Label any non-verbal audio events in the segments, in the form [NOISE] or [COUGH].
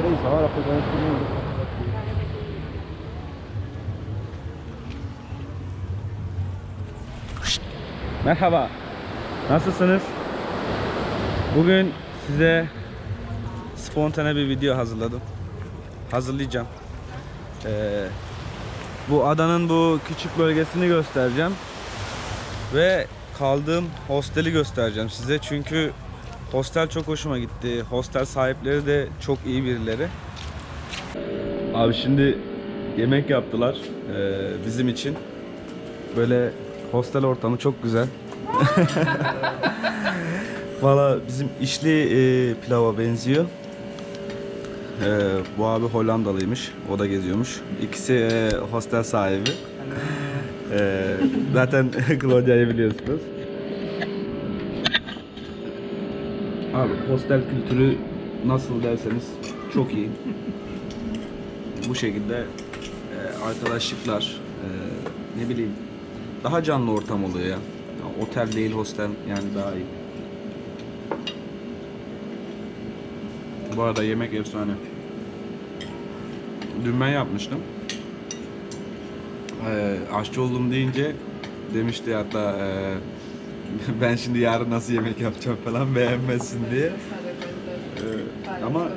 três horas pegando todo mundo. Merhaba. Nasılsınız? Bugün size spontane bir video hazırladım. Hazırlayacağım. Ee, bu adanın bu küçük bölgesini göstereceğim. Ve kaldığım hosteli göstereceğim size. Çünkü hostel çok hoşuma gitti. Hostel sahipleri de çok iyi birileri. Abi şimdi yemek yaptılar ee, bizim için. Böyle hostel ortamı çok güzel. [LAUGHS] Valla bizim işli e, pilava benziyor. E, bu abi Hollandalıymış. O da geziyormuş. İkisi e, hostel sahibi. E, zaten [LAUGHS] Claudia'yı biliyorsunuz. Abi hostel kültürü nasıl derseniz çok iyi. Bu şekilde e, arkadaşlıklar, e, ne bileyim daha canlı ortam oluyor ya. Otel değil hostel yani daha iyi. Bu arada yemek efsane. Dün ben yapmıştım. Ee, aşçı oldum deyince demişti hatta e, [LAUGHS] ben şimdi yarın nasıl yemek yapacağım falan beğenmezsin diye. Ee, ama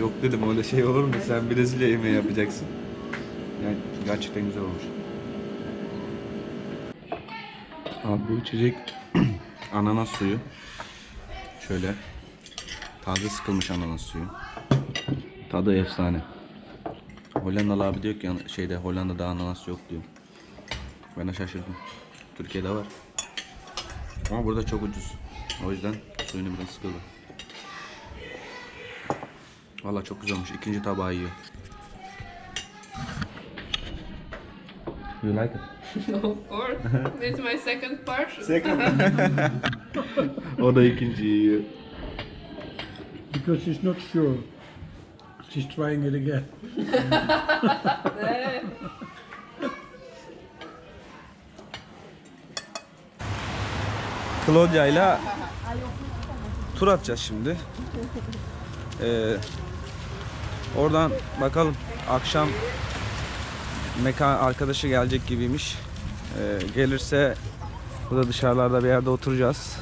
yok dedim öyle şey olur mu? Sen Brezilya yemeği yapacaksın. Yani gerçekten güzel olmuş. Abi bu içecek [CLEARS THROAT] ananas suyu. Şöyle taze sıkılmış ananas suyu. Tadı efsane. Hollandalı abi diyor ki şeyde Hollanda'da ananas yok diyor. Ben de şaşırdım. Türkiye'de var. Ama burada çok ucuz. O yüzden suyunu biraz sıkıldı. Valla çok güzel olmuş. İkinci tabağı yiyor. You like it? Of course. It's my second portion. Second. [LAUGHS] o da ikinci yiyor. Because she's not sure. She's trying it again. [LAUGHS] [LAUGHS] Claudia ile tur atacağız şimdi. Ee, oradan bakalım akşam mekan arkadaşı gelecek gibiymiş. Ee, gelirse burada dışarılarda bir yerde oturacağız.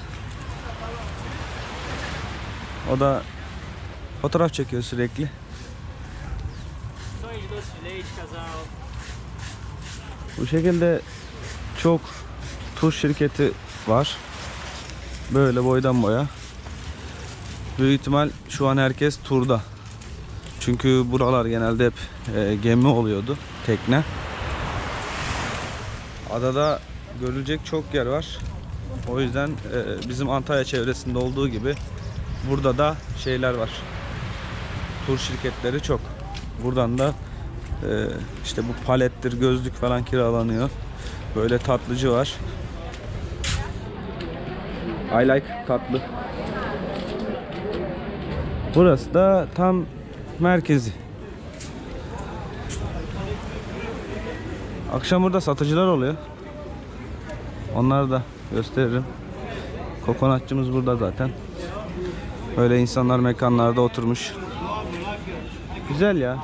O da fotoğraf çekiyor sürekli. Bu şekilde çok tur şirketi var. Böyle boydan boya. Büyük ihtimal şu an herkes turda. Çünkü buralar genelde hep e, gemi oluyordu, tekne. Adada görülecek çok yer var. O yüzden e, bizim Antalya çevresinde olduğu gibi burada da şeyler var. Tur şirketleri çok. Buradan da e, işte bu palettir, gözlük falan kiralanıyor. Böyle tatlıcı var. I like tatlı. Burası da tam merkezi. Akşam burada satıcılar oluyor. Onları da gösteririm. Kokonatçımız burada zaten. Böyle insanlar mekanlarda oturmuş. Güzel ya.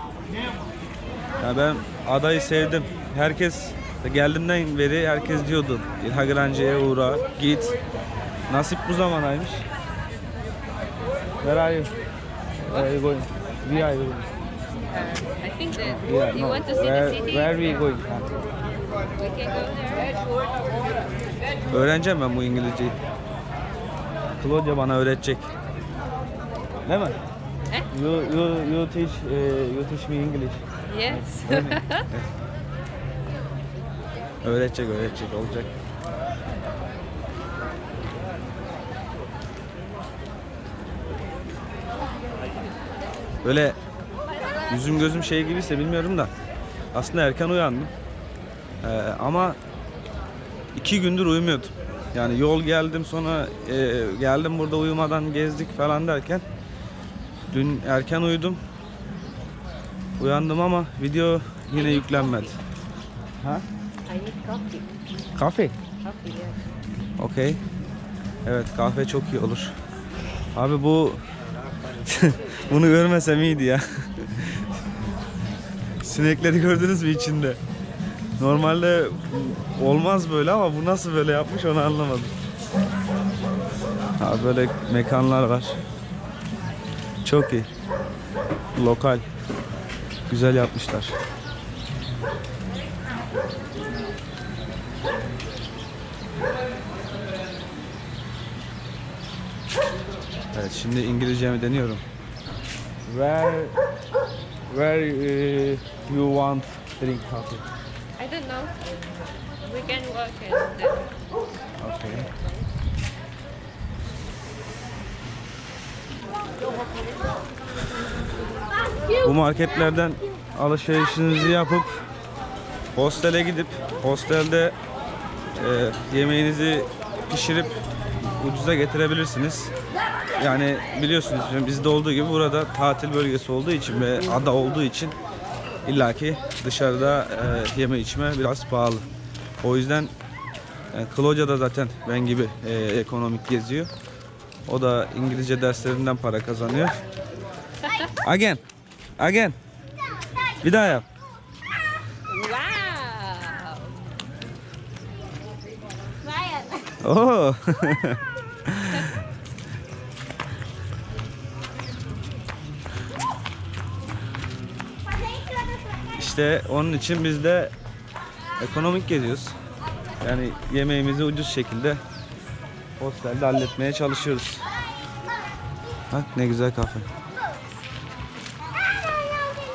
Ya ben adayı sevdim. Herkes geldiğimden beri herkes diyordu. İlha Grange'ye uğra, git. Nasip bu zamanaymış. Where are you? Where are you going? We are going. I think that Yeah, you no. want to see Where, the city. where we going? Ha. We can go there. Öğreneceğim ben bu İngilizceyi. Claudia bana öğretecek. Değil mi? Eh? You, you, you teach, eh, you teach me English. Yes. [LAUGHS] Öğretecek, öğretecek olacak. Böyle yüzüm gözüm şey gibiyse bilmiyorum da aslında erken uyandım. Ee, ama iki gündür uyumuyordum. Yani yol geldim sonra e, geldim burada uyumadan gezdik falan derken dün erken uyudum. Uyandım ama video yine yüklenmedi. Ha? Kahve. Okey. Evet kahve çok iyi olur. Abi bu [LAUGHS] Bunu görmesem iyiydi ya. Sinekleri gördünüz mü içinde? Normalde olmaz böyle ama bu nasıl böyle yapmış onu anlamadım. Ha böyle mekanlar var. Çok iyi. Lokal. Güzel yapmışlar. Evet şimdi İngilizcemi deniyorum. Where where uh, you want drink coffee? I don't know. We can walk and then Okay. Bu marketlerden alışverişinizi yapıp hostele gidip hostelde e, yemeğinizi pişirip ucuza getirebilirsiniz. Yani biliyorsunuz bizde olduğu gibi burada tatil bölgesi olduğu için ve ada olduğu için illaki dışarıda e, yeme içme biraz pahalı. O yüzden yani Kloca da zaten ben gibi e, ekonomik geziyor. O da İngilizce derslerinden para kazanıyor. Again. Again. Bir daha yap. Wow! Oo. [LAUGHS] işte onun için biz de ekonomik geziyoruz. Yani yemeğimizi ucuz şekilde hostelde halletmeye çalışıyoruz. Bak ne güzel kafe.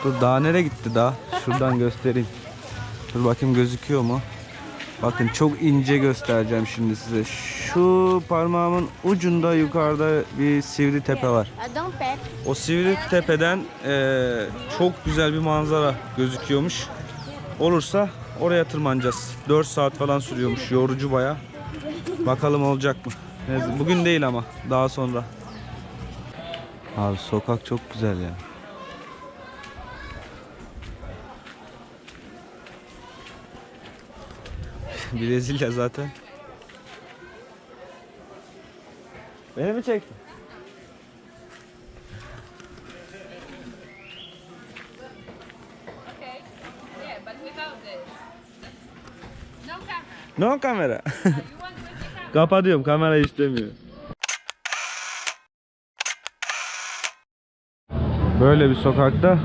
Dur daha nereye gitti daha? Şuradan göstereyim. Dur bakayım gözüküyor mu? Bakın çok ince göstereceğim şimdi size. Şu parmağımın ucunda yukarıda bir sivri tepe var. O sivri tepeden eee, çok güzel bir manzara gözüküyormuş. Olursa oraya tırmanacağız. 4 saat falan sürüyormuş. Yorucu baya. Bakalım olacak mı? Bugün değil ama daha sonra. Abi sokak çok güzel ya. [LAUGHS] Brezilya zaten. Beni mi çektin? Okay. Yeah, but without this. No kamera. [LAUGHS] Camera? Kapatıyorum kamera istemiyor. Böyle bir sokakta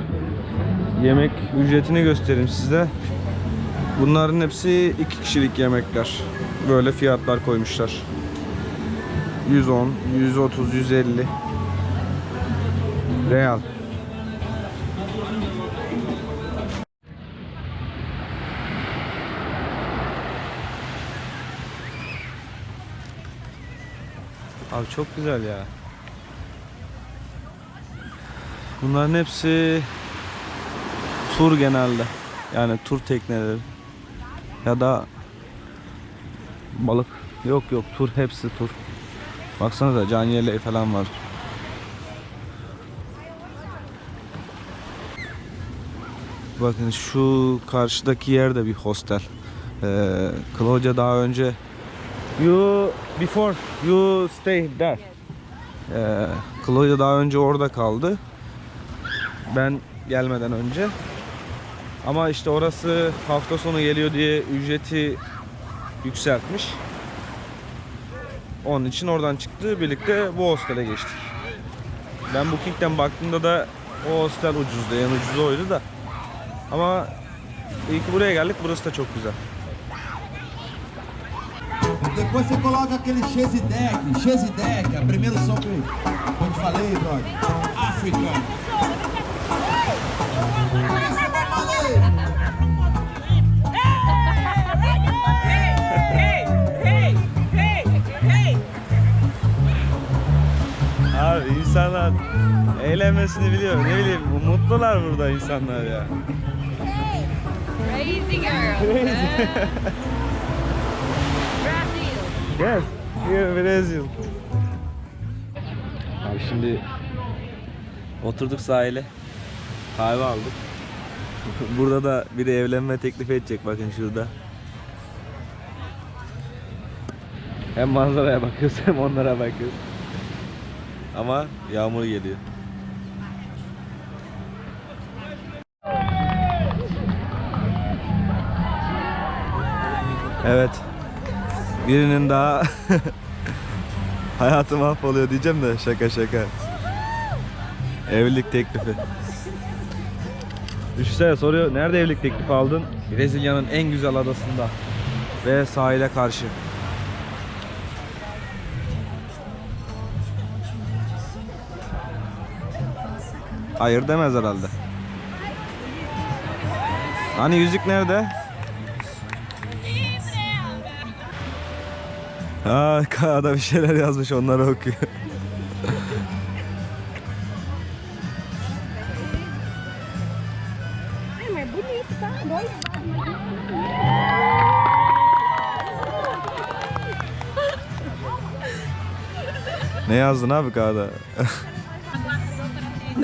yemek ücretini göstereyim size. Bunların hepsi iki kişilik yemekler. Böyle fiyatlar koymuşlar. 110, 130, 150 Real. Abi çok güzel ya. Bunların hepsi tur genelde. Yani tur tekneleri. Ya da balık. Yok yok tur hepsi tur. Baksanıza can yeleği falan var. Bakın şu karşıdaki yer de bir hostel. Ee, Claudia daha önce You before you stay there. Ee, Claudia daha önce orada kaldı. Ben gelmeden önce. Ama işte orası hafta sonu geliyor diye ücreti yükseltmiş. Onun için oradan çıktı. Birlikte bu hostele geçtik. Ben Booking'den baktığımda da o hostel ucuzdu. En ucuzu oydu da. Ama iyi ki buraya geldik. Burası da çok güzel. Depois você coloca aquele chase deck, chase deck, primeiro som que eu te falei, brother. Africano. İnsanlar eğlenmesini biliyor. Ne bileyim mutlular burada insanlar ya. Crazy girl. Crazy. Brazil. Gel. Gel Brezilya. Abi şimdi oturduk sahile. Kahve aldık. [LAUGHS] Burada da biri evlenme teklif edecek bakın şurada. Hem manzaraya bakıyoruz hem onlara bakıyoruz. Ama yağmur geliyor. Evet. Birinin daha [LAUGHS] hayatı mahvoluyor diyeceğim de şaka şaka. Evlilik teklifi. Düşünsene soruyor nerede evlilik teklifi aldın? Brezilya'nın en güzel adasında ve sahile karşı. Hayır demez herhalde. Hani yüzük nerede? Aa, kağıda bir şeyler yazmış onları okuyor. Ne yazdın abi kağıda? [LAUGHS]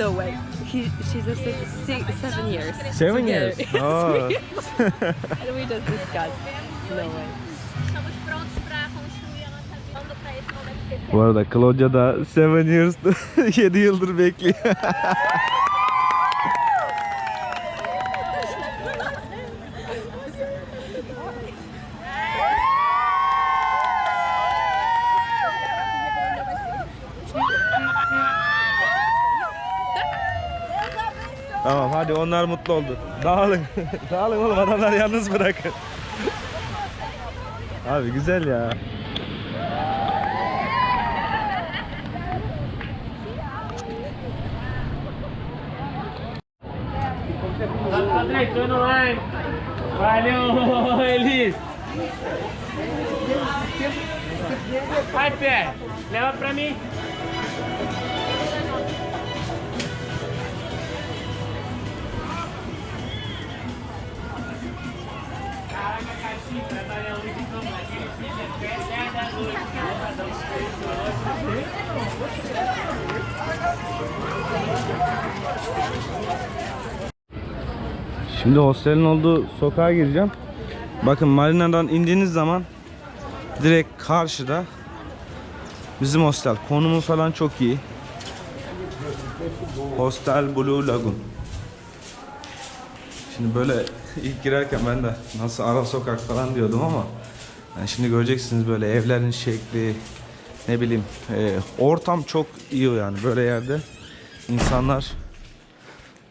No way. He, she's a six, six, seven years. Seven years. [LAUGHS] Oh. [LAUGHS] And we just discussed. No way. Bu arada Claudia da 7 years [LAUGHS] 7 yıldır bekliyor. Onlar mutlu oldu. Dağılın. [LAUGHS] Dağılın oğlum adamlar yalnız bırakın. Abi güzel ya. André, tu não vai. Valeu, Elis. Vai, pé. Leva pra mim. Şimdi hostelin olduğu sokağa gireceğim. Bakın marinadan indiğiniz zaman direkt karşıda bizim hostel. Konumu falan çok iyi. Hostel Blue Lagoon. Şimdi böyle [LAUGHS] ilk girerken ben de nasıl ara sokak falan diyordum ama yani şimdi göreceksiniz böyle evlerin şekli ne bileyim e, ortam çok iyi yani böyle yerde insanlar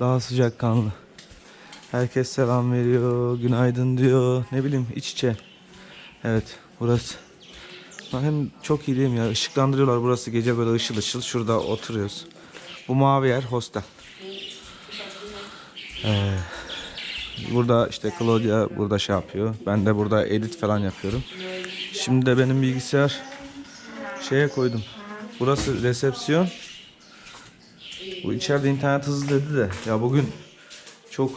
daha sıcakkanlı. Herkes selam veriyor, günaydın diyor. Ne bileyim iç içe. Evet burası. Hem çok iyi değil ya? Işıklandırıyorlar burası gece böyle ışıl ışıl. Şurada oturuyoruz. Bu mavi yer hostel. Ee, burada işte Claudia burada şey yapıyor. Ben de burada edit falan yapıyorum. Şimdi de benim bilgisayar şeye koydum. Burası resepsiyon. Bu içeride internet hızlı dedi de ya bugün çok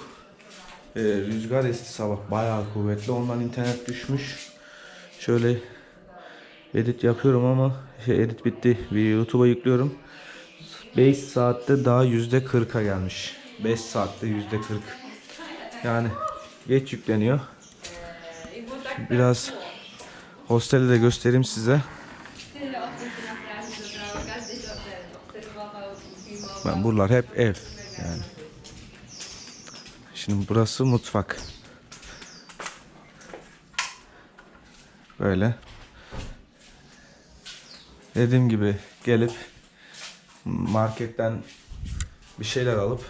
e, rüzgar esti sabah bayağı kuvvetli ondan internet düşmüş. Şöyle edit yapıyorum ama şey, edit bitti. Bir YouTube'a yüklüyorum. 5 saatte daha yüzde 40'a gelmiş. 5 saatte yüzde 40. Yani geç yükleniyor. Biraz hosteli de göstereyim size. Ben buralar hep ev yani. Şimdi burası mutfak. Böyle. Dediğim gibi gelip marketten bir şeyler alıp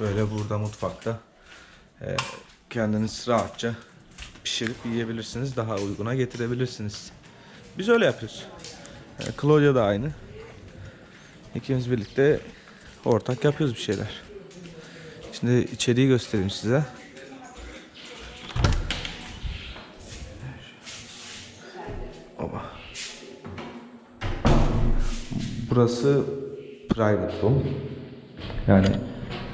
böyle burada mutfakta e, kendiniz rahatça pişirip yiyebilirsiniz. Daha uyguna getirebilirsiniz. Biz öyle yapıyoruz. E, Claudia da aynı. İkimiz birlikte ortak yapıyoruz bir şeyler. Şimdi içeriği göstereyim size. Oba. Burası private room. Yani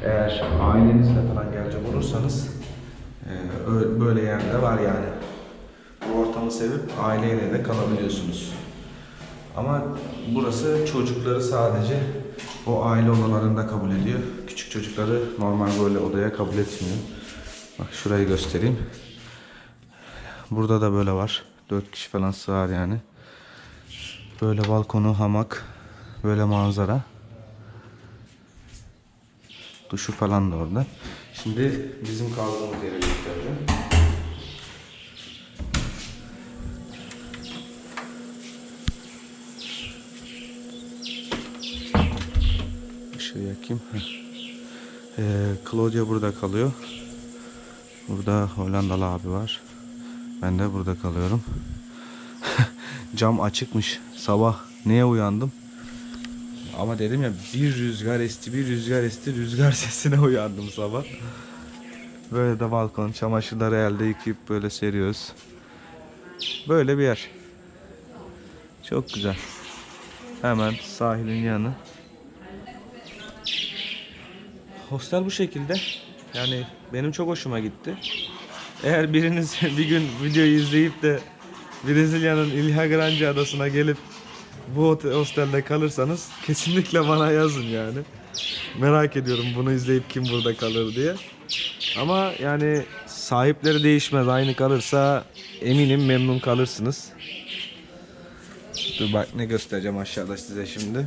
eğer ailenizle falan gelecek olursanız e, böyle yerde var yani. Bu ortamı sevip aileyle de kalabiliyorsunuz. Ama burası çocukları sadece o aile odalarında kabul ediyor. Küçük çocukları normal böyle odaya kabul etmiyor. Bak şurayı göstereyim. Burada da böyle var. 4 kişi falan sığar yani. Böyle balkonu, hamak, böyle manzara. Duşu falan da orada. Şimdi bizim kaldığımız yere göstereceğim. Işığı yakayım. Ee, Claudia burada kalıyor. Burada Hollandalı abi var. Ben de burada kalıyorum. [LAUGHS] Cam açıkmış. Sabah neye uyandım? Ama dedim ya bir rüzgar esti, bir rüzgar esti, rüzgar [LAUGHS] sesine uyandım sabah. Böyle de balkon, çamaşırları elde yıkayıp böyle seriyoruz. Böyle bir yer. Çok güzel. Hemen sahilin yanı. Hostel bu şekilde. Yani benim çok hoşuma gitti. Eğer biriniz [LAUGHS] bir gün videoyu izleyip de Brezilya'nın Ilha Grande adasına gelip bu hostelde kalırsanız kesinlikle bana yazın yani. Merak ediyorum bunu izleyip kim burada kalır diye. Ama yani sahipleri değişmez. Aynı kalırsa eminim memnun kalırsınız. Dur bak ne göstereceğim aşağıda size şimdi.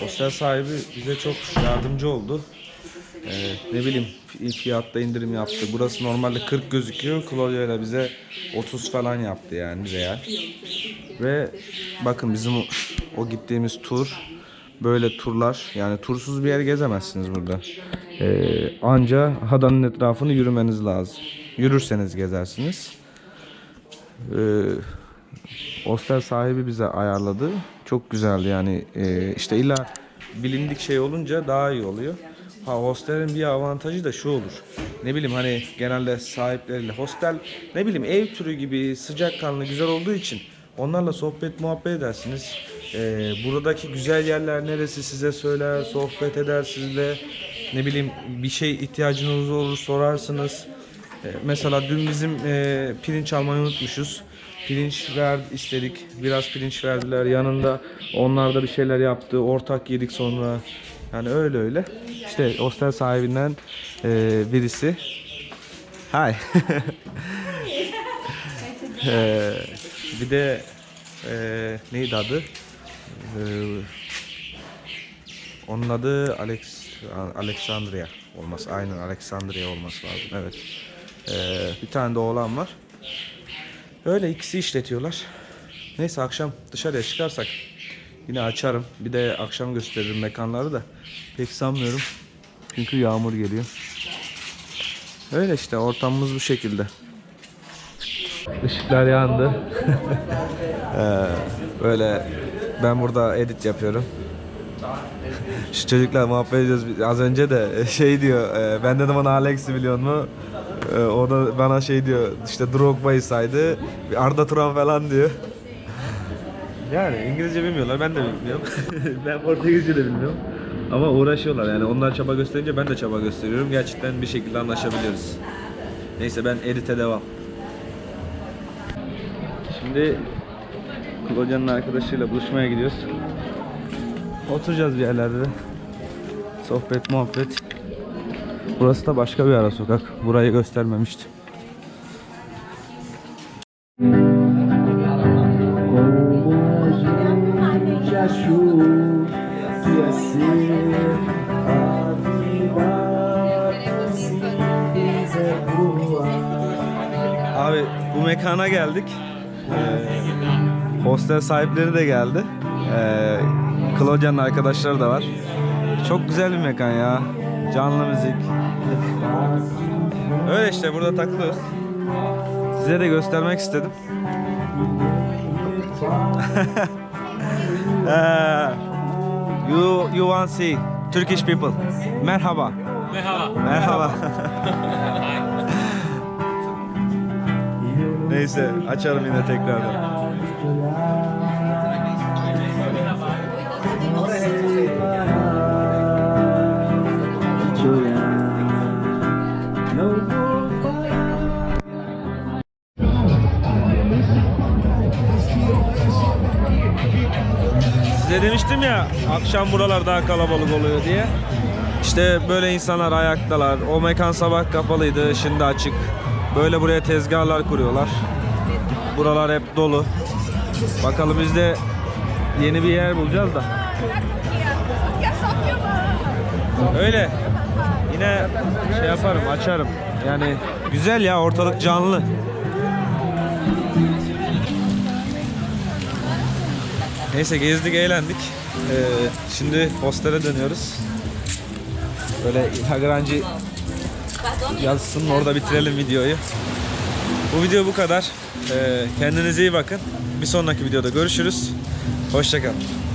Hostel sahibi bize çok yardımcı oldu. Ee, ne bileyim fi- fiyatta indirim yaptı. Burası normalde 40 gözüküyor. Claudia ile bize 30 falan yaptı yani real. Ve bakın bizim o, o gittiğimiz tur böyle turlar yani tursuz bir yer gezemezsiniz burada. Ee, anca adanın etrafını yürümeniz lazım. Yürürseniz gezersiniz. Ee, hostel sahibi bize ayarladı. Çok güzeldi yani Ee, işte illa bilindik şey olunca daha iyi oluyor. Ha hostelin bir avantajı da şu olur. Ne bileyim hani genelde sahipleriyle hostel ne bileyim ev türü gibi sıcakkanlı güzel olduğu için onlarla sohbet muhabbet edersiniz. Ee, buradaki güzel yerler neresi size söyler, sohbet eder sizle. Ne bileyim bir şey ihtiyacınız olur sorarsınız. Ee, mesela dün bizim e, pirinç almayı unutmuşuz. Pirinç ver istedik. Biraz pirinç verdiler. Yanında onlar da bir şeyler yaptı. Ortak yedik sonra. Yani öyle öyle. İşte hostel sahibinden e, birisi. Hi. Ee, [LAUGHS] bir de e, neydi adı? Ee, onun adı Alex Alexandria olması. Aynen Alexandria olması lazım. Evet. Ee, bir tane de oğlan var. Öyle ikisi işletiyorlar. Neyse akşam dışarıya çıkarsak yine açarım. Bir de akşam gösteririm mekanları da. Pek sanmıyorum. Çünkü yağmur geliyor. Öyle işte ortamımız bu şekilde. Işıklar yandı. [LAUGHS] Ee, böyle ben burada edit yapıyorum. Şu çocukla muhabbet ediyoruz. Az önce de şey diyor. e, ben dedim ona Alex'i biliyor mu? E, o da bana şey diyor. işte Drogba'yı saydı. Arda Turan falan diyor. Yani İngilizce bilmiyorlar. Ben de bilmiyorum. [LAUGHS] ben Portekizce de bilmiyorum. Ama uğraşıyorlar yani. Onlar çaba gösterince ben de çaba gösteriyorum. Gerçekten bir şekilde anlaşabiliyoruz. Neyse ben edite devam. Şimdi Claudia'nın arkadaşıyla buluşmaya gidiyoruz. Oturacağız bir yerlerde de. Sohbet, muhabbet. Burası da başka bir ara sokak. Burayı göstermemiştim. Hostel sahipleri de geldi. Ee, Claudia'nın arkadaşları da var. Çok güzel bir mekan ya. Canlı müzik. Öyle işte burada takılıyoruz. Size de göstermek istedim. [LAUGHS] Ee, you you want see Turkish people. Merhaba. Merhaba. Merhaba. [LAUGHS] Neyse açarım yine tekrardan. Size demiştim ya akşam buralar daha kalabalık oluyor diye. İşte böyle insanlar ayaktalar. O mekan sabah kapalıydı, şimdi açık. Böyle buraya tezgahlar kuruyorlar. Buralar hep dolu. Bakalım biz de yeni bir yer bulacağız da. Öyle. Yine şey yaparım, açarım. Yani güzel ya ortalık canlı. Neyse gezdik eğlendik. Ee, şimdi postlara dönüyoruz. Böyle Lagrange yazsın orada bitirelim videoyu. Bu video bu kadar. Ee, kendinize iyi bakın. Bir sonraki videoda görüşürüz. Hoşçakalın.